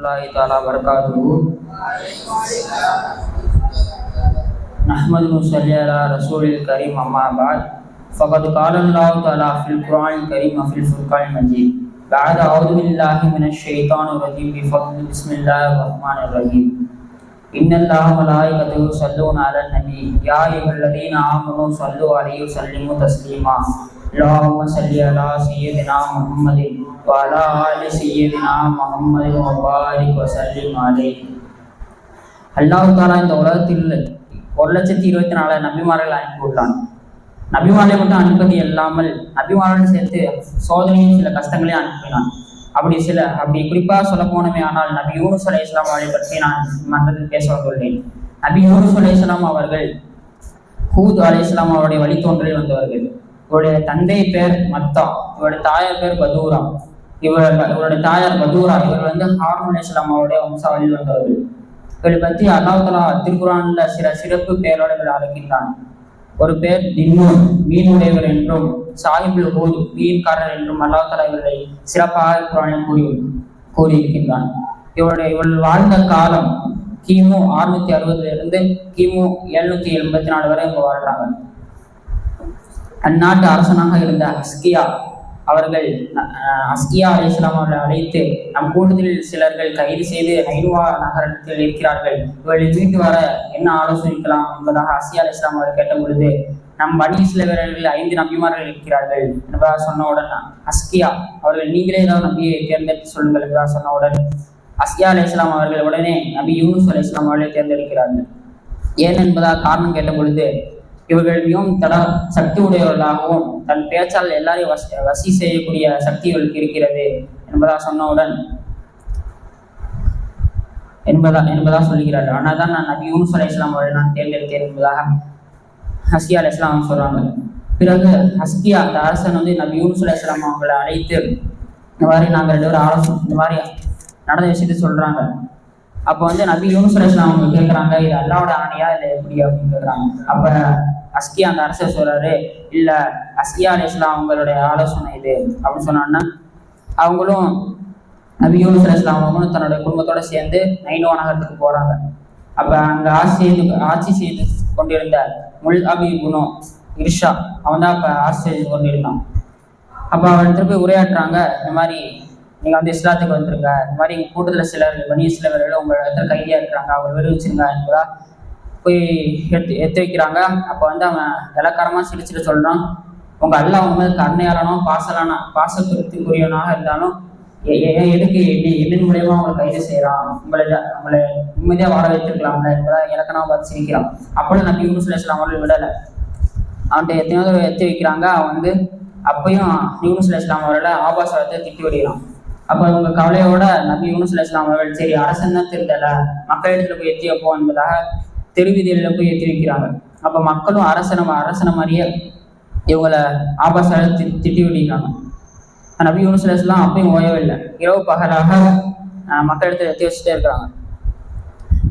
الله تعالى وبركاته نحمد ونصلي على رسول الكريم أما بعد فقد قال الله تعالى في القرآن الكريم وفي الفرقان المجيد بعد أعوذ بالله من الشيطان الرجيم بفضل بسم الله الرحمن الرحيم إن الله وملائكته يصلون على النبي يا أيها الذين آمنوا صلوا عليه وسلموا تسليما اللهم صل على سيدنا محمد وعلى آل سيدنا محمد وبارك وسلم عليه அல்லாஹ் தாலா இந்த உலகத்தில் ஒரு லட்சத்தி இருபத்தி நாலு நபிமார்கள் அனுப்பியுள்ளான் நபிமார்களை மட்டும் அனுப்பது இல்லாமல் நபிமார்கள் சேர்த்து சோதனையும் சில கஷ்டங்களையும் அனுப்பினான் அப்படி சில அப்படி குறிப்பாக சொல்ல போனமே ஆனால் நபி யூனுஸ் அலை இஸ்லாம் அவர்களை பற்றி நான் மன்றத்தில் பேச வந்துள்ளேன் நபி யூனுஸ் அலை இஸ்லாம் அவர்கள் ஹூத் அலை இஸ்லாம் அவருடைய வழித்தோன்றலில் வந்தவர்கள் இவருடைய தந்தை பேர் மத்தா இவருடைய தாயார் பேர் பதூரா. இவர் இவருடைய தாயார் பதூரா. இவர் வந்து ஹாரூன் அலை வம்சாவளி அவருடைய வம்சாவளியில் வந்தவர்கள் இவரை பற்றி அல்லாஹலா திருக்குறான்ல சில சிறப்பு பெயரோடு இவர் அழைக்கின்றான். ஒரு பேர் தின்னூன் மீனுடையவர் என்றும் சாஹிபுல் ஹூத் மீன்காரர் என்றும் அல்லாஹலா இவர்களை சிறப்பாக குரானில் கூறி கூறியிருக்கின்றான். இவருடைய இவள் வாழ்ந்த காலம் கிமு அறுநூத்தி அறுபதுல இருந்து கிமு எழுநூத்தி எண்பத்தி நாலு வரை இங்க வாழ்றாங்க. அந்நாட்டு அரசனாக இருந்த ஹஸ்கியா அவர்கள் அஸ்கியா அலி இஸ்லாம் அவர்களை அழைத்து நம் கூட்டத்தில் சிலர்கள் கைது செய்து நைனுவா நகரத்தில் இருக்கிறார்கள். இவர்களை மீட்டு வர என்ன ஆலோசனைக்கலாம் என்பதாக அஸ்கியா அலி இஸ்லாம் அவர்கள் கேட்ட பொழுது நம் பணி சில வீரர்கள் ஐந்து நம்பிமார்கள் இருக்கிறார்கள் என்பதாக சொன்னவுடன் அஸ்கியா அவர்கள் நீங்களே ஏதாவது நம்பியை தேர்ந்தெடுத்து சொல்லுங்கள் என்பதாக சொன்னவுடன் அஸ்கியா அலி இஸ்லாம் அவர்கள் உடனே நபி யூனுஸ் அலி இஸ்லாம் அவர்களை தேர்ந்தெடுக்கிறார்கள். ஏன் என்பதாக காரணம் கேட்ட பொழுது இவர்களையும் தட சக்தி உடையவர்களாகவும் தன் பேச்சால் எல்லாரையும் வசி வசி செய்யக்கூடிய சக்தி இவர்களுக்கு இருக்கிறது என்பதா சொன்னவுடன் என்பதா என்பதா சொல்லுகிறார்கள் ஆனால் தான் நான் நபி யூனுஸ் அலி இஸ்லாம் அவர்களை நான் தேர்ந்தெடுத்தேன் என்பதாக ஹஸ்கியா அலி இஸ்லாம் சொல்றாங்க. பிறகு ஹஸ்கியா அந்த அரசன் வந்து நபி யூனுஸ் அலி இஸ்லாம் அவங்களை அழைத்து இந்த மாதிரி நாங்கள் ரெண்டு பேரும் ஆலோசனை இந்த மாதிரி நடந்த விஷயத்தை சொல்றாங்க. அப்போ வந்து நபி யூனுஸ் அலி இஸ்லாம் அவங்க கேட்குறாங்க இது அல்லாவோட ஆணையா இல்லை எப்படி அப்படின்னு கேட்குறாங்க அப்போ அஸ்கியா அந்த அரசர் சொல்றாரு இல்ல அஸ்கியா அலிஸ்லாம் அவங்களுடைய ஆலோசனை இது. அப்படின்னு சொன்னான்னா அவங்களும் நபி யூனுஸ் அலி அவங்களும் தன்னுடைய குடும்பத்தோட சேர்ந்து நைனோ நகரத்துக்கு போறாங்க. அப்ப அங்க ஆட்சி செய்து ஆட்சி செய்து கொண்டிருந்த முல் அபி குணோ இர்ஷா அவன் தான் அப்ப ஆட்சி செய்து கொண்டிருந்தான். அப்ப அவன் திருப்பி உரையாற்றுறாங்க இந்த மாதிரி நீங்க வந்து இஸ்லாத்துக்கு வந்துருங்க இந்த மாதிரி எங்க கூட்டத்துல சிலர் பனிய சிலவர்கள் உங்கள் இடத்துல கைதியா இருக்கிறாங்க அவர் விடுவிச்சிருங்க என்பதா போய் எடுத்து எடுத்து வைக்கிறாங்க. அப்போ வந்து அவன் இலக்காரமாக சிரிச்சுட்டு சொல்கிறான் உங்கள் அல்லா அவங்க மேலே கருணையாளனோ பாசலான பாசத்திற்குரியவனாக இருந்தாலும் ஏ- ஏன் எதுக்கு என்ன எதன் மூலியமா அவங்களை கைது செய்கிறான் உங்களை உங்களை நிம்மதியாக வாழ வைத்திருக்கலாம்ல? என்பதை இலக்கணம் பார்த்து சிரிக்கிறான் அப்படி நம்பி யூனுஸ் இஸ்லாம் அவர்கள் விடலை. அவன்கிட்ட எத்தனையோ தடவை எத்தி வைக்கிறாங்க. அவன் வந்து அப்பயும் யூனுஸ் இஸ்லாம் அவர்களை ஆபாசத்தை திட்டி விடுகிறான் அப்போ உங்கள் கவலையோட நபி யூனுஸ் இஸ்லாம் அவர்கள் சரி அரசன் தான் திருந்தலை மக்களிடத்தில் போய் எத்தி வைப்போம் என்பதாக தெருவீதியில போய் ஏற்றி வைக்கிறாங்க. அப்போ மக்களும் அரசன அரசன மாதிரியே இவங்கள ஆபாசால தி திட்டி விடுகிறாங்க நபி யூனுஸ்லாம் அப்பயும் ஓயவில்லை இரவு பகலாக அஹ், மக்களிடத்தில் எத்தி வச்சுட்டே இருக்கிறாங்க.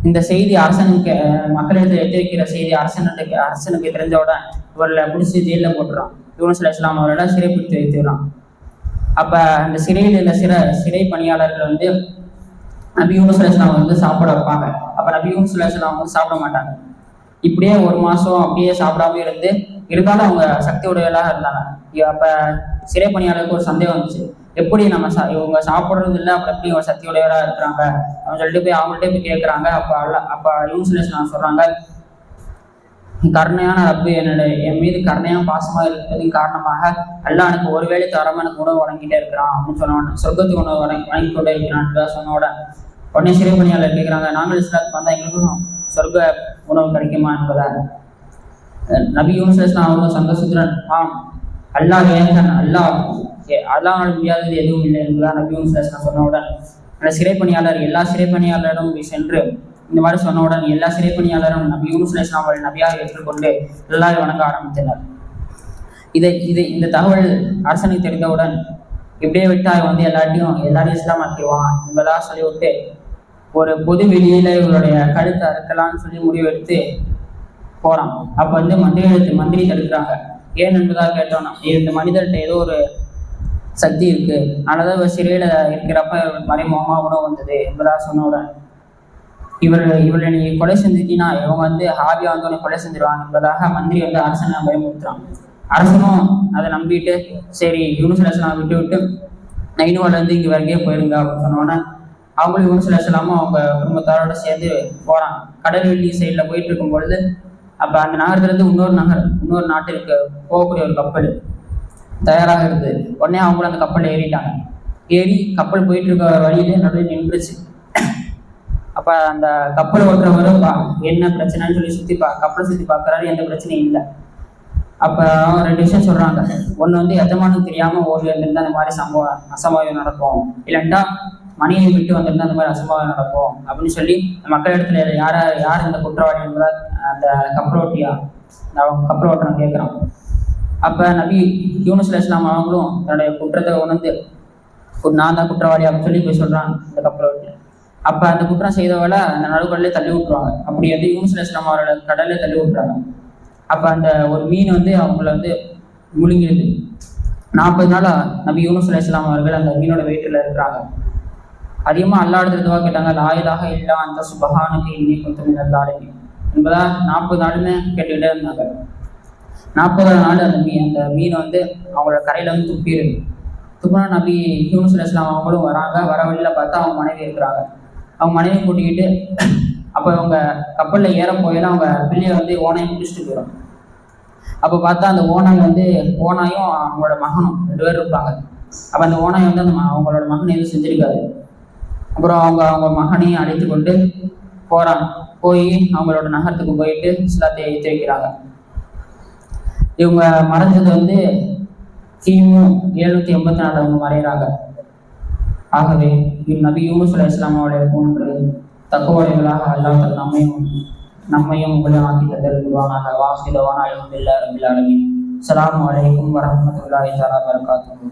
இந்த செய்தி அரசனுக்கு அஹ், மக்களிடத்தில் எத்தி வைக்கிற செய்தி அரசனுக்கு அரசனுக்கு தெரிஞ்சவுடன் இவர்களை பிடிச்சி ஜெயிலில் போட்டுறான். யூனுஸ் இஸ்லாம் அவர்களை சிறைப்பிடித்து வைத்துறான் அப்போ அந்த சிறையில் இருந்த சிற சிறை பணியாளர்கள் வந்து நபி யூனுஸ் வந்து சாப்பிட வைப்பாங்க. அப்ப நபி யூனுஸ் அலைஹிஸ்ஸலாம் வந்து சாப்பிட மாட்டாங்க. இப்படியே ஒரு மாசம் அப்படியே சாப்பிடாம இருந்து இருந்தாலும் அவங்க சக்தி உடையலாக இருந்தாங்க. அப்ப சிறை பணியாளருக்கு ஒரு சந்தேகம் வந்துச்சு. எப்படி நம்ம சா இவங்க சாப்பிடுறது இல்லை அப்புறம் எப்படி இவங்க சக்தி உடையவராக இருக்கிறாங்க? அப்படின்னு சொல்லிட்டு போய் அவங்கள்ட்ட போய் கேட்குறாங்க அப்ப அல்ல அப்போ யூனுஸ் அலைஹிஸ்ஸலாம் சொல்றாங்க கருணையான ரப்பு என்னுடைய என் மீது கருணையான பாசமாக இருப்பதின் காரணமாக அல்லாஹ் எனக்கு ஒருவேளை தரமா எனக்கு உணவு வழங்கிட்டே இருக்கிறான் அப்படின்னு சொன்ன சொர்க்கத்துக்கு உணவு வழங்கி வழங்கி கொண்டே இருக்கிறான் சொன்ன உடனே சிறை பணியாளர் கேட்குறாங்க நாங்கள் இஸ்லாத்துக்கு வந்தால் எங்களுக்கும் சொர்க்க உணவு கிடைக்குமா என்பதை. நபி யூனுஸ் இஸ்லாம் அவர்களும் சந்தோஷத்துடன் ஆம் அல்லாஹ் ஏகன் அல்லாஹ் ஏ- முடியாதது எதுவும் இல்லை என்பதான் நபி யூனுஸ் இஸ்லாம் சொன்னவுடன் அந்த சிறை பணியாளர் எல்லா சிறை பணியாளரிடம் சென்று இந்த மாதிரி சொன்னவுடன் எல்லா சிறைப்பணியாளரும் நபி யூனுஸ் அவர்கள் நபியாக ஏற்றுக்கொண்டு எல்லாரும் வணங்க ஆரம்பித்தனர். இதை இது இந்த தகவல் அரசனுக்கு தெரிந்தவுடன் இப்படியே விட்டா இவன் வந்து எல்லாத்தையும் எல்லாரையும் இஸ்லாம் ஆக்கிடுவான் என்பதாக சொல்லிவிட்டு ஒரு பொது வெளியில இவருடைய கழுத்தை அறுக்கலாம்னு சொல்லி முடிவெடுத்து போறான். அப்ப வந்து மந்திரி மந்திரி தடுக்கிறாங்க. ஏன் என்பதாக கேட்டோம்னா இந்த மனிதர்கிட்ட ஏதோ ஒரு சக்தி இருக்கு. அதனாலதான் சிறையில இருக்கிறப்ப மறைமுகமாக உணவு வந்தது என்பதாக சொன்னவுடன் இவளை நீ கொலை செஞ்சுட்டீங்கன்னா இவங்க வந்து ஹாவியா வந்து உனக்கு கொலை செஞ்சிருவாங்க என்பதாக மந்திரி வந்து அரசனை பயமுறுத்துறான் அரசனும் அதை நம்பிட்டு சரி யூனுஸ் விட்டு விட்டு நைனுவால இருந்து இங்க வரைக்கும் போயிருங்க அப்படின்னு சொன்னோன்னே அவங்களும் யூனுஸ் அலைஹிஸ்ஸலாமும் அவங்க குடும்பத்தாரோட சேர்ந்து போகிறான் கடல்வெள்ளி சைடில் போயிட்டு இருக்கும் பொழுது அப்ப அந்த நகரத்துல இருந்து இன்னொரு நகர் இன்னொரு நாட்டிற்கு போகக்கூடிய ஒரு கப்பல் தயாராக இருந்தது. உடனே அவங்களும் அந்த கப்பல்ல ஏறிட்டாங்க. ஏறி கப்பல் போயிட்டு இருக்க வழியிலே நடுவே நின்றுச்சு. அப்ப அந்த கப்பல் ஓட்டுறவரும் பா- என்ன பிரச்சனைன்னு சொல்லி சுத்தி பா கப்பலை சுத்தி பார்க்குறாரு எந்த பிரச்சனையும் இல்லை. அப்ப அவங்க ரெண்டு விஷயம் சொல்றாங்க. ஒண்ணு வந்து எஜமானுக்கு தெரியாம ஓடி வந்திருந்தா அந்த மாதிரி சம்பவம் அசம்பாவியம் நடக்கும். இல்லைன்னா மணியை விட்டு வந்திருந்தா அந்த மாதிரி அசம்பாவியம் நடக்கும். அப்படின்னு சொல்லி மக்கள் இடத்துல யார யார் இந்த குற்றவாளி என்பதா அந்த கப்பலோட்டியா அவங்க கப்பல் ஓட்டுறவன் கேட்கிறான் அப்ப நபி யூனுஸ் அலைஹிஸ்ஸலாம் அவங்களும் தன்னுடைய குற்றத்தை உணர்ந்து நான் தான் குற்றவாளி அப்படின்னு சொல்லி போய் சொல்றாங்க இந்த கப்பலோட்டி அப்ப அந்த குற்றம் செய்தவளை அந்த நடுக்கடலே தள்ளி விட்டுருவாங்க. அப்படி வந்து யூனுஸ் அலைஹிஸ்ஸலாம் அவரோட கடல்ல தள்ளி விட்டுறாங்க. அப்ப அந்த ஒரு மீன் வந்து அவங்கள வந்து முழுங்கிடுது. நாற்பது நாளா நபி யூனுஸ் அலைஹிஸ்ஸலாம் அவர்கள் அந்த மீனோட வயிற்றுல இருக்கிறாங்க. அதிகமா இடத்துல இதுவாக கேட்டாங்க லாயலாக இல்லா அந்த சுபகானுக்கு இன்னி கொஞ்சம் நல்லாடுங்க என்பதா நாற்பது நாளுமே கேட்டுக்கிட்டே இருந்தாங்க. நாற்பதாவது நாள் அந்த மீன் அந்த மீன் வந்து அவங்களோட கரையில வந்து துப்பிடுது. துப்புனா நபி யூனுஸ் அலைஹிஸ்ஸலாம் அவங்களும் வராங்க. வர வழியில பார்த்தா அவங்க மனைவி இருக்கிறாங்க. அவங்க மனைவி கூட்டிக்கிட்டு அப்போ அவங்க கப்பலில் ஏற போயெல்லாம் அவங்க பிள்ளையை வந்து ஓனையும் பிடிச்சிட்டு போயிடும். அப்போ பார்த்தா அந்த ஓனாய் வந்து ஓனாயும் அவங்களோட மகனும் ரெண்டு பேர் இருப்பாங்க. அப்போ அந்த ஓனாய் வந்து அந்த ம- அவங்களோட மகன் எதுவும் செஞ்சிருக்காரு அப்புறம் அவங்க அவங்க மகனையும் அழைத்து கொண்டு போகிறாங்க போய் அவங்களோட நகரத்துக்கு போயிட்டு சிலாத்தை ஏற்றி வைக்கிறாங்க. இவங்க மறைஞ்சது வந்து கிமு எழுநூற்றி எண்பத்தி நாலு அவங்க மறைகிறாங்க ஆகவே இவ் நபி யூனுஸ் அலைஹிஸ் ஸலாம் போன்று தக்குவடைகளாக அல்லாஹ் நம்மையும் நம்மையும் உங்களையும் ஆக்கி தந்திருவானாக வாசிதவான அலமதுல்லா ரபில் ஆலமீன். அலாம் அலைக்கும் வரஹ்மத்துல்லாஹி தஆலா வபரகாத்துஹு.